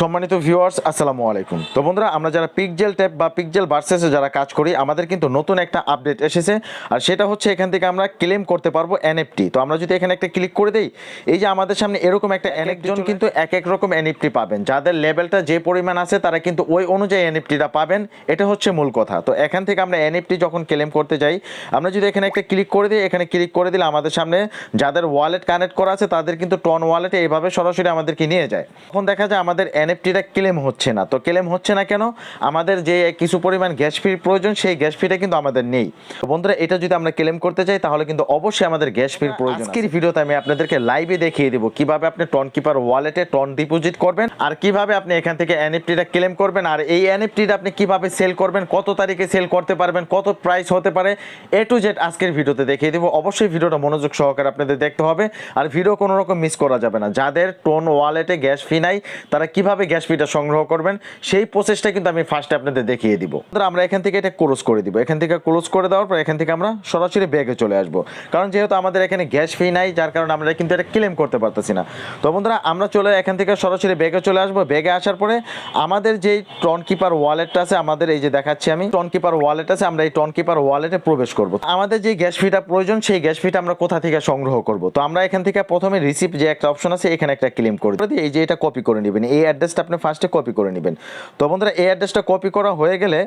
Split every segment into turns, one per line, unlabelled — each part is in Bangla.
সম্মানিত ভিউয়ার্স আসসালামু আলাইকুম। তো বন্ধুরা আমরা যারা পিকজেল ট্যাপ বা পিকজেল ভার্সেসে যারা কাজ করি আমাদের কিন্তু নতুন একটা আপডেট এসেছে। আর সেটা হচ্ছে এখান থেকে আমরা ক্লেম করতে পারব এনএফটি তো আমরা যদি এখানে একটা ক্লিক করে দেই এই যে আমাদের সামনে এরকম একটা একজন কিন্তু এক এক রকম এনএফটি পাবেন। যাদের লেভেলটা যে পরিমাণ আছে তারা কিন্তু ওই অনুযায়ী এনএফটিটা পাবেন। এটা হচ্ছে মূল কথা। তো এখান থেকে আমরা এনএফটি যখন ক্লেম করতে যাই আমরা যদি এখানে একটা ক্লিক করে দিই এখানে ক্লিক করে দিলে আমাদের সামনে যাদের ওয়ালেট কানেক্ট করা আছে তাদের কিন্তু টন ওয়ালেটে এইভাবে সরাসরি আমাদেরকে নিয়ে যায়। তখন দেখা যায় আমাদের এনএফটিটা ক্লেম হচ্ছে না। তো ক্লেম হচ্ছে না কেন? আমাদের যে কিছু পরিমাণ গ্যাস ফির প্রয়োজন সেই গ্যাস ফিটা কিন্তু আমাদের নেই। তো বন্ধুরা এটা যদি আমরা ক্লেম করতে চাই তাহলে কিন্তু অবশ্যই আমাদের গ্যাস ফির প্রয়োজন আজকের ভিডিওতে আমি আপনাদেরকে লাইভে দেখিয়ে দেবো কীভাবে আপনি টন কিপার ওয়ালেটে টন ডিপোজিট করবেন আর কীভাবে আপনি এখান থেকে এনএফটিটা ক্লেম করবেন আর এই এনএফটিটা আপনি কীভাবে সেল করবেন কত তারিখে সেল করতে পারবেন কত প্রাইস হতে পারে এ টু জেড আজকের ভিডিওতে দেখিয়ে দেবো। অবশ্যই ভিডিওটা মনোযোগ সহকারে আপনাদের দেখতে হবে। আর ভিডিও কোনো রকম মিস করা যাবে না। যাদের টোন ওয়ালেটে গ্যাস ফি নাই তারা কীভাবে গ্যাস ফিটা সংগ্রহ করবেন, সেই প্রসেসটা কিন্তু আমি ফার্স্টে আপনাদের দেখিয়ে দিব। আমরা এখান থেকে এটা ক্লোজ করে দিব। এখান থেকে ক্লোজ করে দেওয়ার পর এখান থেকে আমরা সরাসরি ব্যাগে চলে আসব। কারণ যেহেতু আমাদের এখানে গ্যাস ফি নাই, যার কারণে আমরা কিন্তু এটা ক্লেম করতে পারতেছি না। তো বন্ধুরা, আমরা চলে এখান থেকে সরাসরি ব্যাগে চলে আসব। ব্যাগে আসার পরে আমাদের যেই টন কিপার ওয়ালেটটা আছে, আমাদের এই যে দেখাচ্ছি আমি টন কিপার ওয়ালেট আছে, আমরা এই টন কিপার ওয়ালেটে প্রবেশ করব। আমাদের যে গ্যাস ফিটা প্রয়োজন, সেই গ্যাস ফিটা আমরা কোথা থেকে সংগ্রহ করব? তো আমরা এখান থেকে প্রথমে রিসিভ যে একটা অপশন আছে, এখানে একটা ক্লেম করে এই যে এটা কপি করে নেবেন, এই অ্যাড্রেসটা আপনি ফার্স্টে কপি করে নেবেন। তো বন্ধুরা, এই অ্যাড্রেসটা কপি করা হয়ে গেলে,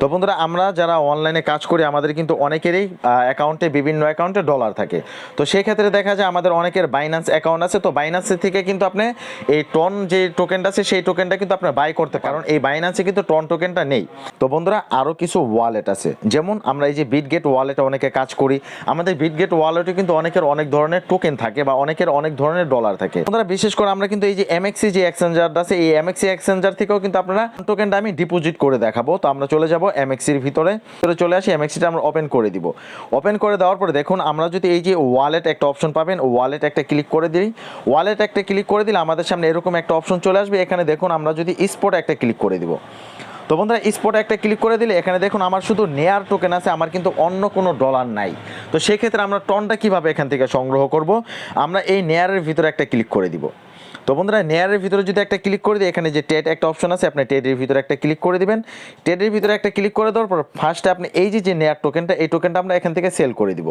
তো বন্ধুরা, আমরা যারা অনলাইনে কাজ করি, আমাদের কিন্তু অনেকেরই অ্যাকাউন্টে বিভিন্ন অ্যাকাউন্টে ডলার থাকে। তো সেই ক্ষেত্রে দেখা যায় আমাদের অনেকের বাইন্যান্স অ্যাকাউন্ট আছে। তো বাইন্যান্সের থেকে কিন্তু আপনি এই টন যে টোকেনটা আছে, সেই টোকেনটা কিন্তু আপনার বাই করতে কারণ এই বাইন্যান্সে কিন্তু টন টোকেনটা নেই। তো বন্ধুরা আরও কিছু ওয়ালেট আছে। যেমন আমরা এই যে বিটগেট ওয়ালেটে অনেকে কাজ করি। আমাদের বিটগেট ওয়ালেটে কিন্তু অনেকের অনেক ধরনের টোকেন থাকে বা অনেকের অনেক ধরনের ডলার থাকে। বন্ধুরা, বিশেষ করে আমরা কিন্তু এই যে এমএক্সি যে এক্সচেঞ্জারটা এই এমএক্সি এক্সচেঞ্জার থেকেও কিন্তু আপনারা টোকেনটা আমি ডিপোজিট করে দেখাবো। তো আমরা চলে যাব এমএক্সির ভিতরে। ভিতরে চলে আসি এমএক্সিটা আমরা ওপেন করে দিব। ওপেন করে দেওয়ার পরে দেখুন, আমরা যদি এই যে ওয়ালেট একটা অপশন পাবেন ওয়ালেট একটা ক্লিক করে দিই। ওয়ালেট একটা ক্লিক করে দিলে আমাদের সামনে এরকম একটা অপশন চলে আসবে। এখানে দেখুন, আমরা যদি স্পট একটা ক্লিক করে দিব। তো বন্ধুরা স্পট একটা ক্লিক করে দিলে এখানে দেখুন, আমার শুধু নেয়ার টোকেন আছে, আমার কিন্তু অন্য কোনো ডলার নাই। তো সেক্ষেত্রে আমরা টনটা কীভাবে এখান থেকে সংগ্রহ করব? আমরা এই নেয়ারের ভিতরে একটা ক্লিক করে দিব। তো বন্ধুরা নেয়ারের ভিতরে যদি একটা ক্লিক করে দিই, এখানে যে টেট একটা অপশন আছে, আপনি টেটের ভিতরে একটা ক্লিক করে দিবেন। টেটের ভিতরে একটা ক্লিক করে দেওয়ার পর ফার্স্টে আপনি এই যে যে নেয়ার টোকেনটা এই টোকেনটা আমরা এখান থেকে সেল করে দিব।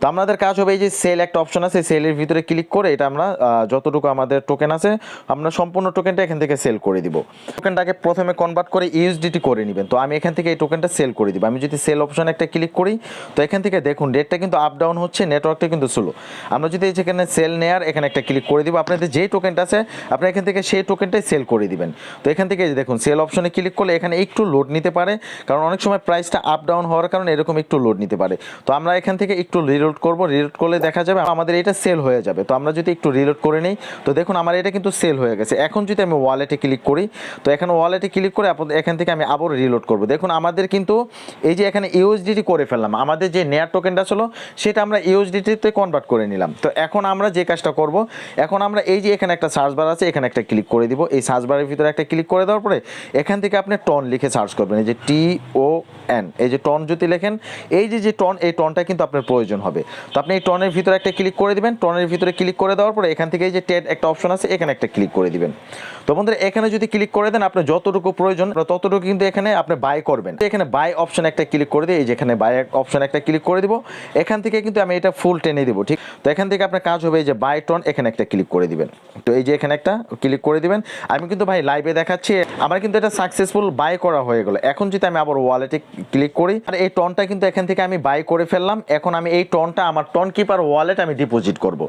তো আমাদের কাজ হবে এই যে সেল একটা অপশন আছে সেলের ভিতরে ক্লিক করে এটা আমরা যতটুকু আমাদের টোকেন আছে, আমরা সম্পূর্ণ টোকেনটা এখান থেকে সেল করে দিব। টোকেনটাকে প্রথমে কনভার্ট করে ইউএসডিটি করে নেবেন। তো আমি এখান থেকে এই টোকেনটা সেল করে দিব। আমি যদি সেল অপশন একটা ক্লিক করি, তো এখান থেকে দেখুন রেটটা কিন্তু আপ ডাউন হচ্ছে নেটওয়ার্কটা কিন্তু স্লো আমরা যদি এই যেখানে সেল নেয়ার এখানে একটা ক্লিক করে দিব, আপনাদের যেই টোকেনটা আছে, আপনি এখান থেকে সেই টোকেনটাই সেল করে দিবেন। তো এখান থেকে দেখুন সেল অপশনে ক্লিক করলে এখানে একটু লোড নিতে পারে, কারণ অনেক সময় প্রাইসটা আপ ডাউন হওয়ার কারণে এরকম একটু লোড নিতে পারে। তো আমরা এখান থেকে একটু রিলোড করব রিলোড করলে দেখা যাবে আমাদের এটা সেল হয়ে যাবে। তো আমরা যদি একটু রিলোড করে নিই, তো দেখুন আমার এটা কিন্তু সেল হয়ে গেছে। এখন যদি আমি ওয়ালেটে ক্লিক করি, তো এখানে ওয়ালেটে ক্লিক করে এখান থেকে আমি আবার রিলোড করব। দেখুন আমাদের কিন্তু এই যে এখানে ইউএসডিটি করে ফেললাম, আমাদের যে নেয়ার টোকেনটা ছিল, সেটা আমরা ইউএসডিটিতে কনভার্ট করে নিলাম। তো এখন আমরা যে কাজটা করব, এখন আমরা এই যে এখানে একটা সার্চ বার আছে, এখানে একটা ক্লিক করে দিব। এই সার্চ বারের ভিতরে একটা ক্লিক করে দেওয়ার পরে এখান থেকে আপনি টন লিখে সার্চ করবেন। এই যে টি ও এন, এই যে টন যদি লেখেন, এই যে যে টন, এই টনটা কিন্তু আপনার প্রয়োজন হবে। তো আপনি এই টনের ভিতরে একটা ক্লিক করে দিবেন। টনের ভিতরে ক্লিক করে দেওয়ার পরে এখান থেকে এই যে টেট একটা অপশন আছে, এখানে একটা ক্লিক করে দিবেন। তো বন্ধুরা, এখানে যদি ক্লিক করে দেন, আপনার যতটুকু প্রয়োজন ততটুকু কিন্তু এখানে আপনি বাই করবেন। তো এখানে বাই অপশন একটা ক্লিক করে দিই এই যে এখানে বাই অপশন একটা ক্লিক করে দিব। এখান থেকে কিন্তু আমি এটা ফুল টেনে দিব, ঠিক? তো এখান থেকে আপনার কাজ হবে এই যে বাই টন, এখানে একটা ক্লিক করে দিবেন। তো এই যে এখানে একটা ক্লিক করে দিবেন। আমি কিন্তু ভাই লাইভে দেখাচ্ছি। আমার কিন্তু এটা সাকসেসফুল বাই করা হয়ে গেল। এখন যদি আমি আবার ওয়ালেটে ক্লিক করি, আর এই টনটা কিন্তু এখান থেকে আমি বাই করে ফেললাম। এখন আমি এই টনটা আমার টন কিপার ওয়ালেট আমি ডিপোজিট করব।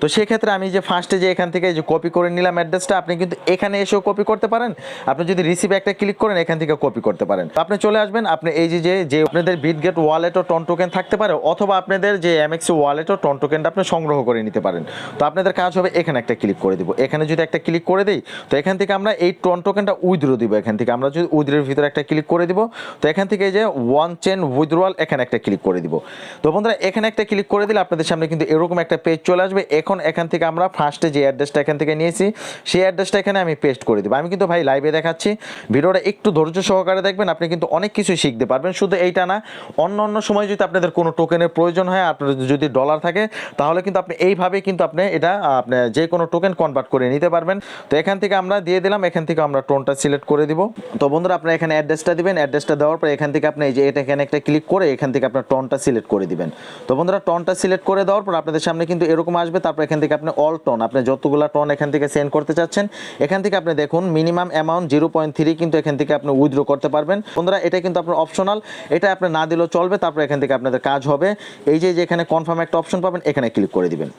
তো সেক্ষেত্রে আমি যে ফার্স্টে যে এখান থেকে যে কপি করে নিলাম অ্যাড্রেসটা আপনি কিন্তু এখানে এসেও কপি করতে পারেন। আপনি যদি রিসিভ একটা ক্লিক করেন, এখান থেকে কপি করতে পারেন। আপনি চলে আসবেন। আপনি এই যে যে আপনাদের বিটগেট ওয়ালেট ও টন টোকেন থাকতে পারে, অথবা আপনাদের যে এম এমএক্সি ওয়ালেট ও টন টোকেনটা আপনি সংগ্রহ করে নিতে পারেন। তো আপনাদের কাজ হবে এখানে একটা ক্লিক করে দিব। এখানে যদি একটা ক্লিক করে দিই, তো এখান থেকে আমরা এই টন টোকেনটা উইথড্র দিব। এখান থেকে আমরা যদি উইথড্রের ভিতরে একটা ক্লিক করে দিব, তো এখান থেকে যে ওয়ান চেন উইথড্রয়াল এখানে একটা ক্লিক করে দিব। তো বন্ধুরা, এখানে একটা ক্লিক করে দিলে আপনাদের সামনে কিন্তু এরকম একটা পেজ চলে আসবে। এখন এখান থেকে আমরা ফার্স্টে যে অ্যাড্রেসটা এখান থেকে নিয়েছি, সেই অ্যাড্রেসটা এখানে আমি পেস্ট করে দিব। আমি কিন্তু ভাই লাইভে দেখাচ্ছি। ভিডিওটা একটু ধৈর্য সহকারে দেখবেন, আপনি কিন্তু অনেক কিছু শিখতে পারবেন। শুধু এইটা না, অন্য অন্য সময় যদি আপনাদের কোনো টোকেনের প্রয়োজন হয়, আপনার যদি ডলার থাকে, তাহলে কিন্তু আপনি এইভাবে কিন্তু আপনি এটা, আপনি যে কোনো টোকেন কনভার্ট করে নিতে পারবেন। তো এখান থেকে আমরা দিয়ে দিলাম, এখান থেকে আমরা টোনটা সিলেক্ট করে দিব। তো বন্ধুরা, আপনারা এখানে অ্যাড্রেসটা দিবেন। অ্যাড্রেসটা দেওয়ার পর এখান থেকে আপনি এই যে এটা এখানে একটা ক্লিক করে এখান থেকে আপনার টোনটা সিলেক্ট করে দিবেন। তো বন্ধুরা, টোনটা সিলেক্ট করে দেওয়ার পর আপনাদের সামনে কিন্তু এরকম আসবে। তারপর এখান থেকে আপনি অল টোন, আপনি যতগুলো টোন এখান থেকে সেন্ড করতে চাচ্ছেন, এখান থেকে আপনি দেখুন minimum amount zero point three কিন্তু এখান থেকে আপনি উইথড্র করতে পারবেন। বন্ধুরা, এটা কিন্তু আপনার অপশনাল। এটা আপনি না দিলেও চলবে, তারপর এখান থেকে আপনাদের কাজ হবে। এই যে এখানে কনফার্ম একটা অপশন পাবেন, এখানে ক্লিক করে দিবেন।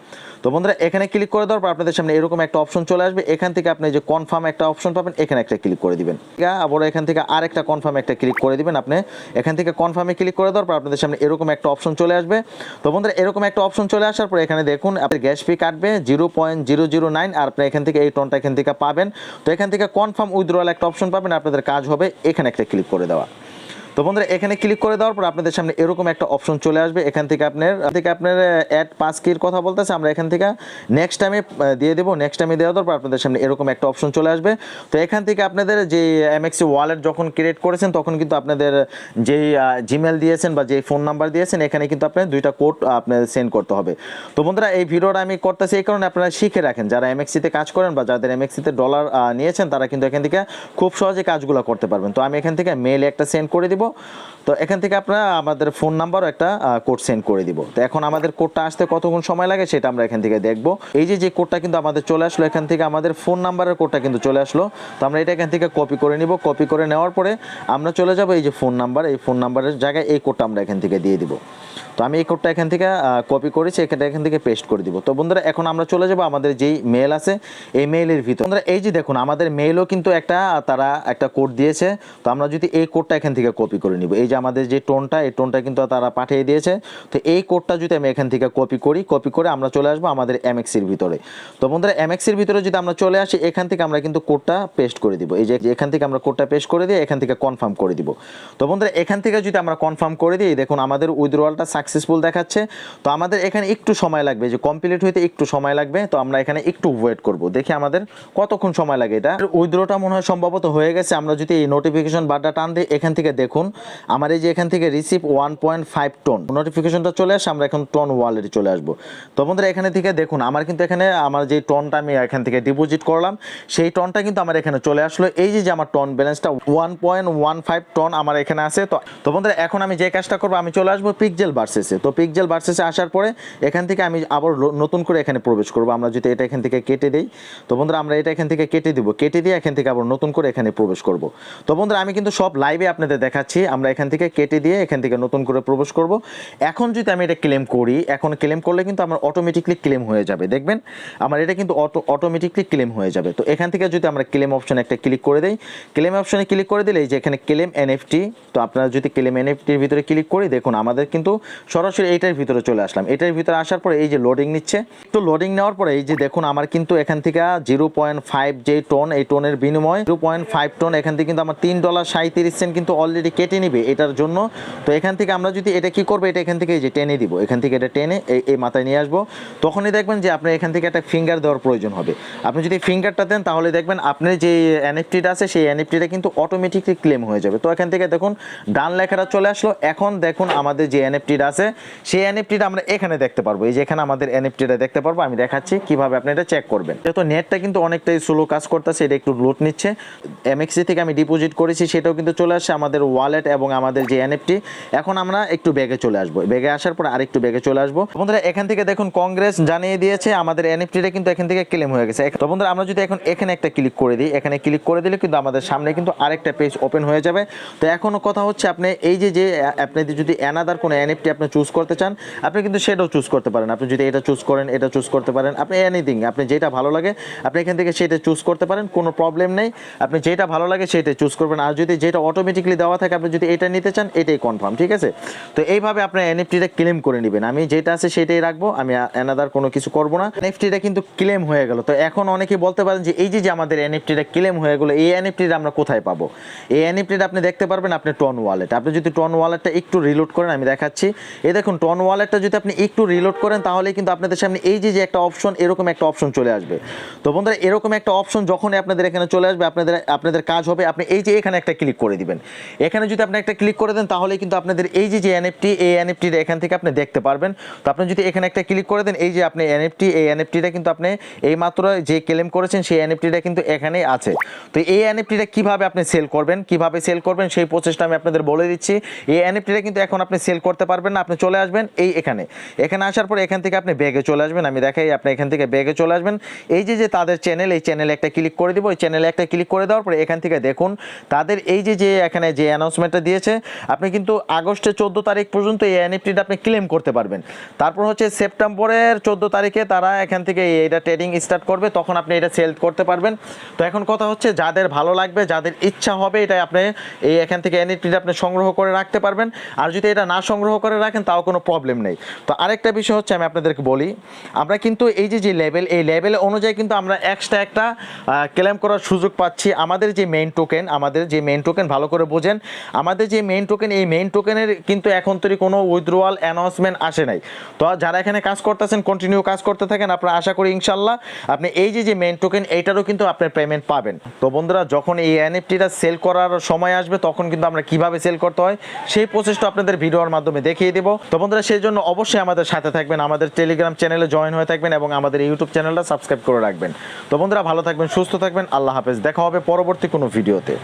তো বন্ধুরা, এখানে ক্লিক করে দেওয়ার পর আপনাদের সামনে এরকম একটা অপশন চলে আসবে। এখান থেকে আপনি যে কনফার্ম একটা অপশন পাবেন, এখানে একটা ক্লিক করে দিবেন। আবার এখান থেকে আরেকটা কনফার্ম একটা ক্লিক করে দিবেন আপনি। এখান থেকে কনফার্মে ক্লিক করে দেওয়ার পর আপনাদের সামনে এরকম একটা অপশন চলে আসবে। তো বন্ধুরা, এরকম একটা অপশন চলে আসার পর এখানে দেখুন, আপনার গ্যাস ফি কাটবে zero point zero zero nine আর আপনি এখান থেকে এই টোনটা এখান থেকে পাবেন। তো এখান থেকে কনফার্ম উইথড্রয়াল একটা অপশন পাবেন, আপনাদের কাজ হবে এখানে একটা ক্লিক করে দেওয়া। তো বন্ধুরা, এখানে ক্লিক করে দেওয়ার পর আপনাদের সামনে এরকম একটা অপশন চলে আসবে। এখান থেকে আপনার থেকে আপনার অ্যাড পাস কির কথা বলতেছে, আমরা এখান থেকে নেক্সট টাইমে দিয়ে দেবো। নেক্সট টাইমে দেওয়ার পর আপনাদের সামনে এরকম একটা অপশন চলে আসবে। তো এখান থেকে আপনাদের যে এমএক্সি ওয়ালেট যখন ক্রিয়েট করেছেন, তখন কিন্তু আপনাদের যেই জিমেল দিয়েছেন বা যেই ফোন নাম্বার দিয়েছেন, এখানে কিন্তু আপনার দুইটা কোড আপনার সেন্ড করতে হবে। তো বন্ধুরা, এই ভিডিওটা আমি করতেছি এই কারণে আপনারা শিখে রাখেন। যারা এমএক্সিতে কাজ করেন বা যাদের এমএক্সিতে ডলার নিয়েছেন, তারা কিন্তু এখান থেকে খুব সহজে কাজগুলো করতে পারবেন। তো আমি এখান থেকে মেলে একটা সেন্ড করে দিব। তো এখান থেকে আপনারা আমাদের ফোন নাম্বার একটা কোড সেন্ড করে দিব। তো এখন আমাদের কোডটা আসতে কতক্ষণ সময় লাগে সেটা আমরা এখান থেকে দেখব। এই যে যে কোডটা কিন্তু আমাদের চলে আসলো, এখান থেকে আমাদের ফোন নাম্বারের কোডটা কিন্তু চলে আসলো। তো আমরা এটা এখান থেকে কপি করে নিব। কপি করে নেওয়ার পরে আমরা চলে যাব এই যে ফোন নাম্বার এই ফোন নাম্বারের জায়গায় এই কোডটা আমরা এখান থেকে দিয়ে দিব। তো আমি এই কোডটা এখান থেকে কপি করেছি এখানটা এখান থেকে পেস্ট করে দিব। তো বন্ধুরা, এখন আমরা চলে যাব আমাদের যেই মেল আছে, এই মেইলের ভিতর। বন্ধুরা, এই যে দেখুন, আমাদের মেইলও কিন্তু একটা তারা একটা কোড দিয়েছে। তো আমরা যদি এই কোডটা এখান থেকে কপি করে নিব। এই যে আমাদের যে টোনটা, এই টোনটা কিন্তু তারা পাঠিয়ে দিয়েছে। তো এই কোডটা যদি আমি এখান থেকে কপি করি কপি করে আমরা চলে আসব আমাদের এমএক্সির ভিতরে। তো বন্ধুরা এমএক্সির ভিতরে যদি আমরা চলে আসি, এখান থেকে আমরা কিন্তু কোডটা পেস্ট করে দিব। এই যে এখান থেকে আমরা কোডটা পেস্ট করে দিয়ে এখান থেকে কনফার্ম করে দিব। তো বন্ধুরা, এখান থেকে যদি আমরা কনফার্ম করে দিই দেখুন, আমাদের উইথড্রয়ালটা সাকসেসফুল দেখাচ্ছে। তো আমাদের এখানে একটু সময় লাগবে, যে কমপ্লিট হইতে একটু সময় লাগবে, তো আমরা এখানে একটু ওয়েট করব। দেখি আমাদের কতক্ষণ সময় লাগে এটা। উইথড্রটা মনে হয় সম্ভবত হয়ে গেছে, আমরা যদি এই নোটিফিকেশন বারটা টান দিই এখান থেকে দেখুন, আমার এই যে এখান থেকে receive one point five ton নোটিফিকেশনটা চলে আসে, আমরা এখন টন ওয়ালেটে চলে আসব। তো বন্ধুরা, এখানে থেকে দেখুন, আমার কিন্তু এখানে আমার যে টনটা আমি এখান থেকে ডিপোজিট করলাম, সেই টনটা কিন্তু আমার এখানে চলে আসলো। এই যে আমার টন ব্যালেন্সটা one point one five ton আমার এখানে আছে। তো তো বন্ধুরা, এখন আমি যে কাজটা করব, আমি চলে আসব পিকজেল ভার্সেসে তো পিকজেল ভার্সেসে আসার পরে এখান থেকে আমি আবার নতুন করে এখানে প্রবেশ করব। আমরা যদি এটা এখান থেকে কেটে দিই, তো বন্ধুরা আমরা এটা এখান থেকে কেটে দিব। কেটে দিয়ে এখান থেকে আবার নতুন করে এখানে প্রবেশ করব। তো বন্ধুরা আমি কিন্তু সব লাইভে আপনাদের দেখাচ্ছি। আমরা এখান থেকে কেটে দিয়ে এখান থেকে নতুন করে প্রবেশ করব। এখন যদি আমি এটা ক্লেম করি, এখন ক্লেম করলে কিন্তু আমার অটোমেটিকলি ক্লেম হয়ে যাবে। দেখবেন, আমার এটা কিন্তু অটো অটোমেটিকলি ক্লেম হয়ে যাবে। তো এখান থেকে যদি আমরা ক্লেম অপশন একটা ক্লিক করে দেই ক্লেম অপশনে ক্লিক করে দিলে যে এখানে ক্লেম এনএফটি তো আপনারা যদি ক্লেম এনএফটির ভিতরে ক্লিক করি, দেখুন আমাদের কিন্তু সরাসরি এইটার ভিতরে চলে আসলাম। এটার ভিতরে আসার পরে এই যে লোডিং নিচ্ছে, তো লোডিং নেওয়ার পরে এই যে দেখুন, আমার কিন্তু এখান থেকে জিরো পয়েন্ট ফাইভ যে টোন এই টোনের বিনিময় জিরো পয়েন্ট ফাইভ টোন এখান থেকে কিন্তু আমার তিন ডলার সাঁত্রিশ সেন্ট কিন্তু অলরেডি কেটে নিবে এটার জন্য। তো এখান থেকে আমরা যদি এটা কি করব, এটা এখান থেকে এই যে টেনে দিব, এখান থেকে এটা টেনে এই মাথায় নিয়ে আসব। তখনই দেখবেন যে আপনার এখান থেকে একটা ফিঙ্গার দেওয়ার প্রয়োজন হবে। আপনি যদি ফিঙ্গারটা দেন, তাহলে দেখবেন আপনার যে এনএফটিটা আছে, সেই এনএফটিটা কিন্তু অটোমেটিকলি ক্লেম হয়ে যাবে। তো এখান থেকে দেখুন, ডান লেখাটা চলে আসলো। এখন দেখুন, আমাদের যে এনএফটিটা আছে, সেই এনএফটিটা আমরা এখানে দেখতে পারব। এই যে এখানে আমাদের এনএফটিটা দেখতে পারব, আমি দেখাচ্ছি কীভাবে আপনি এটা চেক করবেন। যেহেতু নেটটা কিন্তু অনেকটাই স্লো কাজ করতেছে, এটা একটু লোড নিচ্ছে। এমএক্সি থেকে আমি ডিপোজিট করেছি, সেটাও কিন্তু চলে আসছে আমাদের ওয়ালেট এবং আমাদের যে এনএফটি এখন আমরা একটু ব্যাগে চলে আসব। ব্যাগে আসার পর আরেকটু ব্যাগে চলে আসব। বন্ধুরা, এখান থেকে দেখুন কংগ্রেস জানিয়ে দিয়েছে, আমাদের এনএফটিটা কিন্তু এখান থেকে ক্লেম হয়ে গেছে। তো বন্ধুরা, আমরা যদি এখন এখানে একটা ক্লিক করে দিই, এখানে ক্লিক করে দিলে কিন্তু আমাদের সামনে কিন্তু আরেকটা পেজ ওপেন হয়ে যাবে। তো এখনও কথা হচ্ছে, আপনি এই যে যে আপনি যদি অ্যানাদার কোনো এনএফটি আপনি চুজ করতে চান, আপনি কিন্তু সেটাও চুজ করতে পারেন। আপনি যদি এটা চুজ করেন, এটা চুজ করতে পারেন। আপনি এনিথিং আপনি যেটা ভালো লাগে, আপনি এখান থেকে সেটা চুজ করতে পারেন, কোনো প্রবলেম নেই। আপনি যেটা ভালো লাগে সেটা চুজ করবেন। আর যদি যেটা অটোমেটিকলি দেওয়া থাকে, আপনি যদি এটা নিতে চান, এটাই কনফার্ম ঠিক আছে? তো এইভাবে আপনার এনএফটিটা ক্লেম করে নেবেন। আমি যেটা আছে সেটাই রাখব, আমি অ্যানাদার কোনো কিছু করব না। এনএফটিটা কিন্তু ক্লেম হয়ে গেল। তো এখন অনেকেই বলতে পারেন যে, এই যে আমাদের এনএফটিটা ক্লেম হয়ে গেলো, এই এনএফটিটা আমরা কোথায় পাবো? এই এনএফটিটা আপনি দেখতে পারবেন, আপনি টন ওয়ালেট আপনি যদি টন ওয়ালেটটা একটু রিলোড করেন, আমি দেখাচ্ছি। এই দেখুন টন ওয়ালেটটা যদি আপনি একটু রিলোড করেন তাহলে কিন্তু আপনাদের সামনে এই যে যে একটা অপশন এরকম একটা অপশন চলে আসবে। তো বন্ধুরা, এরকম একটা অপশন যখনই আপনাদের এখানে চলে আসবে, আপনাদের আপনাদের কাজ হবে, আপনি এই যে, এখানে একটা ক্লিক করে দিবেন। এখানে যদি আপনি একটা ক্লিক করে দেন তাহলে কিন্তু আপনাদের এই যে যে এনএফটি এই এনএফটিটা এখান থেকে আপনি দেখতে পারবেন। তো আপনি যদি এখানে একটা ক্লিক করে দেন, এই যে, আপনি এনএফটি এই এনএফটিটা কিন্তু আপনি এই মাত্র যে ক্লেম করেছেন, সেই এনএফটিটা কিন্তু এখানেই আছে। তো এই এনএফটিটা কীভাবে আপনি সেল করবেন, কীভাবে সেল করবেন, সেই প্রসেসটা আমি আপনাদের বলে দিচ্ছি। এই এনএফটিটা কিন্তু এখন আপনি সেল করতে পারবেন না, আপনি চলে আসবেন এই এখানে। এখানে আসার পর এখান থেকে আপনি ব্যাগে চলে আসবেন। আমি দেখাই, আপনি এখান থেকে ব্যাগে চলে আসবেন। এই যে যে তাদের চ্যানেল এই চ্যানেলে একটা ক্লিক করে দিব। ওই চ্যানেলে একটা ক্লিক করে দেওয়ার পরে এখান থেকে দেখুন, তাদের এই যে যে এখানে যে অ্যানাউন্সমেন্টটা দিয়েছে, আপনি কিন্তু আগস্টের চোদ্দ তারিখ পর্যন্ত এই এনএফটিটা আপনি ক্লেম করতে পারবেন। তারপর হচ্ছে সেপ্টেম্বরের চোদ্দ তারিখে তারা এখান থেকে এটা ট্রেডিং স্টার্ট করবে। তখন আপনি এটা সেল করতে পারবেন। তো এখন কথা হচ্ছে, যাদের ভালো লাগবে, যাদের ইচ্ছা হবে এটা আপনি এই এখান থেকে এনএফটিটা আপনি সংগ্রহ করে রাখতে পারবেন। আর যদি এটা না সংগ্রহ করে রাখেন, তাও কোনো প্রবলেম নেই। তো আরেকটা বিষয় হচ্ছে আমি আপনাদেরকে বলি, আমরা কিন্তু এই যে যে লেভেল এই লেভেল অনুযায়ী কিন্তু আমরা এক্সট্রা একটা ক্লেম করার সুযোগ পাচ্ছি। আমাদের যে মেইন টোকেন আমাদের যে মেইন টোকেন ভালো করে বোঝেন, আমাদের যে মেইন টোকেন এই মেইন টোকেনের কিন্তু এখন তৈরি কোনো উইথড্রোয়াল অ্যানাউন্সমেন্ট আসে নাই। তো যারা এখানে কাজ করতেছেন কন্টিনিউ কাজ করতে থাকেন, আপনারা আশা করি ইনশাল্লাহ আপনি এই যে যে মেইন টোকেন এইটারও কিন্তু আপনার পেমেন্ট পাবেন। তো বন্ধুরা, যখন এই এনএফটিটা সেল করার সময় আসবে, তখন কিন্তু আমরা কীভাবে সেল করতে হয়, সেই প্রসেসটা আপনাদের ভিডিওর মাধ্যমে দেখিয়ে দেবো। তো বন্ধুরা, সেই জন্য অবশ্যই আমাদের সাথে থাকবেন, আমাদের টেলিগ্রাম চ্যানেলে জয়েন হয়ে থাকবেন এবং আমাদের ইউটিউব চ্যানেলটা সাবস্ক্রাইব করে রাখবেন। তো বন্ধুরা, ভালো থাকবেন, সুস্থ থাকবেন, আল্লাহ হাফেজ। দেখা হবে পরবর্তী কোনো ভিডিওতে